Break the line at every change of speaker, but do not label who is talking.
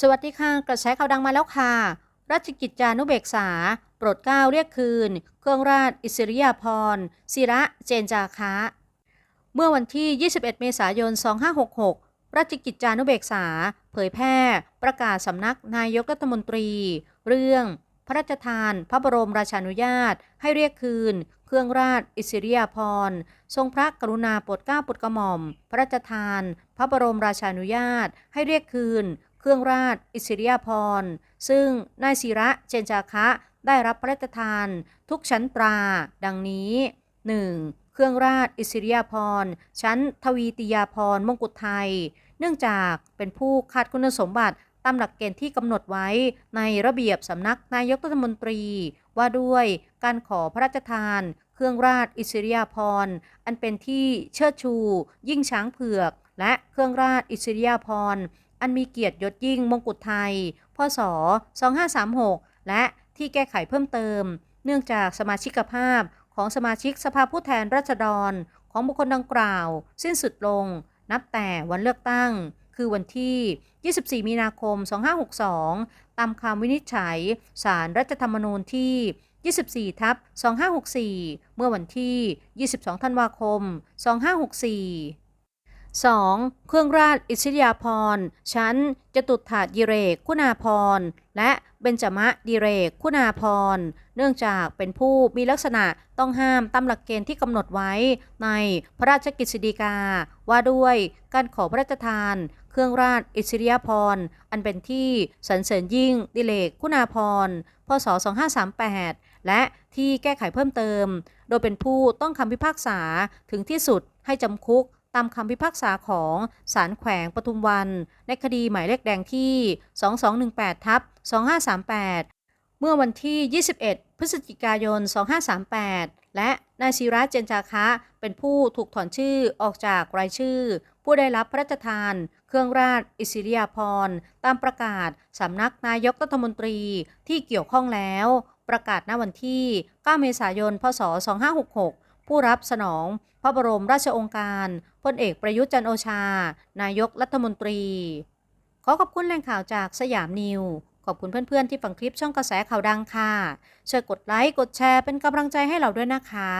สวัสดีค่ะ กระแสข่าวดังมาแล้วค่ะ ราชกิจจานุเบกษา โปรดเกล้าเรียกคืน เครื่องราชอิสริยาภรณ์ศิระเจนจาคะ เมื่อวันที่ 21 เมษายน 2566 ราชกิจจานุเบกษา เผยแพร่ ประกาศสำนักนายกรัฐมนตรี เรื่อง พระราชทาน พระบรมราชานุญาต ให้เรียกคืน เครื่องราชอิสริยาภรณ์ทรงพระกรุณาโปรดเกล้าโปรดกระหม่อม พระราชทาน พระบรมราชานุญาต ให้เรียกคืน เครื่องราชอิสริยาภรณ์ ซึ่งนายศิระเจนจาคะได้รับพระราชทาน ทุกชั้นตรา ดังนี้ 1. เครื่องราชอิสริยาภรณ์ ชั้นทวีติยาภรณ์มงกุฎไทย เนื่องจากเป็นผู้ขาดคุณสมบัติตามหลักเกณฑ์ที่กำหนดไว้ในระเบียบสำนักนายกรัฐมนตรี ว่าด้วยการขอพระราชทาน เครื่องราชอิสริยาภรณ์อันเป็นที่เชิดชู ยิ่งช้างเผือก และเครื่องราชอิสริยาภรณ์ อันมีเกียรติยศยิ่งมงกุฎไทย พศ 2536 และที่แก้ไขเพิ่มเติม เนื่องจากสมาชิกภาพของสมาชิกสภาผู้แทนราษฎร ของบุคคลดังกล่าว สิ้นสุดลง นับแต่วันเลือกตั้ง คือวันที่ 24 มีนาคม 2562 ตามคำวินิจฉัยศาลรรัฐธรรมนูญที่ 24 ทับ 2564 เมื่อวันที่ 22 ธันวาคม 2564 2. เครื่องราชอิสริยาภรณ์ชั้นจตุถาดิเรกคุณาภรณ์และเบญจมะดิเรกคุณาภรณ์เนื่องจากเป็นผู้มีลักษณะต้องห้ามตามหลักเกณฑ์ที่กำหนดไว้ในพระราชกฤษฎีกา ว่าด้วยการขอพระราชทาน เครื่องราชอิสริยาภรณ์อันเป็นที่สรรเสริญยิ่งดิเลกคุณาภรณ์พศ 2538 และที่แก้ไขเพิ่มเติม โดยเป็นผู้ต้องคำพิพากษาถึงที่สุดให้จำคุก ตามคำพิพากษาของศาลแขวงปทุมวัน ในคดีหมายเลขแดงที่ 2218ทับ2538 เมื่อวันที่ 21 พฤศจิกายน 2538 และนายศิระเจนจาคะเป็นผู้ถูกถอนชื่อออกจากรายชื่อ ผู้ได้รับพระราชทาน เครื่องราชอิสริยาภรณ์ตามประกาศสำนักนายกรัฐมนตรีที่เกี่ยวข้องแล้ว ประกาศณวันที่ 9 เมษายน พศ 2566 ผู้รับสนองพระบรมราชองค์การพลเอกประยุทธ์จันโอชา นายกรัฐมนตรี ขอขอบคุณแหล่งข่าวจากสยามนิว ขอบคุณเพื่อนๆที่ฟังคลิปช่องกระแสข่าวดังค่ะช่วยกดไลค์กดแชร์เป็นกำลังใจให้เราด้วยนะคะ